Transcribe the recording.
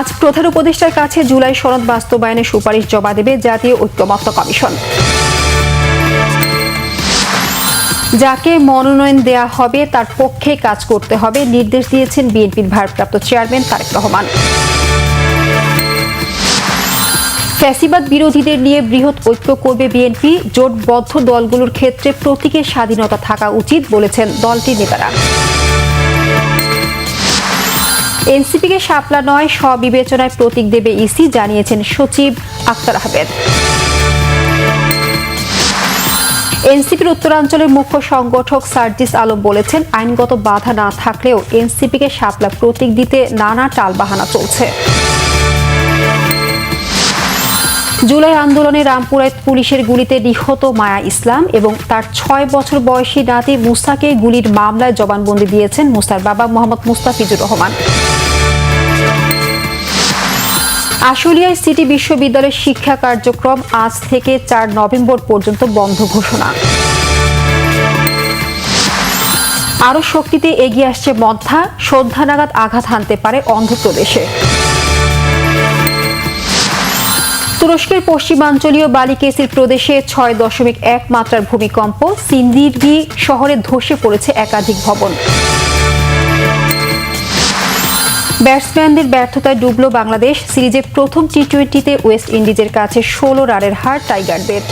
আজ প্রধান উপদেষ্টার কাছে জুলাই সনদ বাস্তবায়নের সুপারিশ জমা দেবে জাতীয় ঐক্যমত্য কমিশন। যাকে মনোনয়ন দেয়া হবে, তার পক্ষে কাজ করতে হবে, নির্দেশ দিয়েছেন বিএনপির ভারপ্রাপ্ত চেয়ারম্যান তারেক রহমান। ফ্যাসিবাদ বিরোধীদের নিয়ে বৃহৎ ঐক্য করবে বিএনপি, জোটবদ্ধ দলগুলোর ক্ষেত্রে প্রতীকের স্বাধীনতা থাকা উচিত বলেছেন দলটির নেতারা। এনসিপিকে শাপলা নয়, স্ববিবেচনায় প্রতীক দেবে ইসি, জানিয়েছেন সচিব আক্তার আহমেদ। এনসিপির উত্তরাঞ্চলের মুখ্য সংগঠক সার্জিস আলম বলেছেন, আইনগত বাধা না থাকলেও এনসিপিকে শাপলা প্রতীক দিতে নানা টালবাহানা চলছে। জুলাই আন্দোলনে রামপুরায় পুলিশের গুলিতে নিহত মায়া ইসলাম এবং তার ছয় বছর বয়সী নাতি মুসাকে গুলির মামলায় জবানবন্দি দিয়েছেন মুসার বাবা মোহাম্মদ মুস্তাফিজুর রহমান। আশুলিয়ায় সিটি বিশ্ববিদ্যালয়ের শিক্ষা কার্যক্রম আজ থেকে চার নভেম্বর পর্যন্ত বন্ধ ঘোষণা। আরও শক্তিতে এগিয়ে আসছে মধ্যা সন্ধ্যা নাগাদ আঘাত হানতে পারে অন্ধ্রপ্রদেশে। তুরস্কের পশ্চিমাঞ্চলীয় বালিকেসির প্রদেশে ছয় দশমিক এক মাত্রার ভূমিকম্প, সিন্দিরগি শহরে ধসে পড়েছে একাধিক ভবন। ব্যাটসম্যানদের ব্যর্থতায় ডুবল বাংলাদেশ সিরিজের প্রথম টি টোয়েন্টিতে ওয়েস্ট ইন্ডিজের কাছে ষোলো রানের হার টাইগারদের।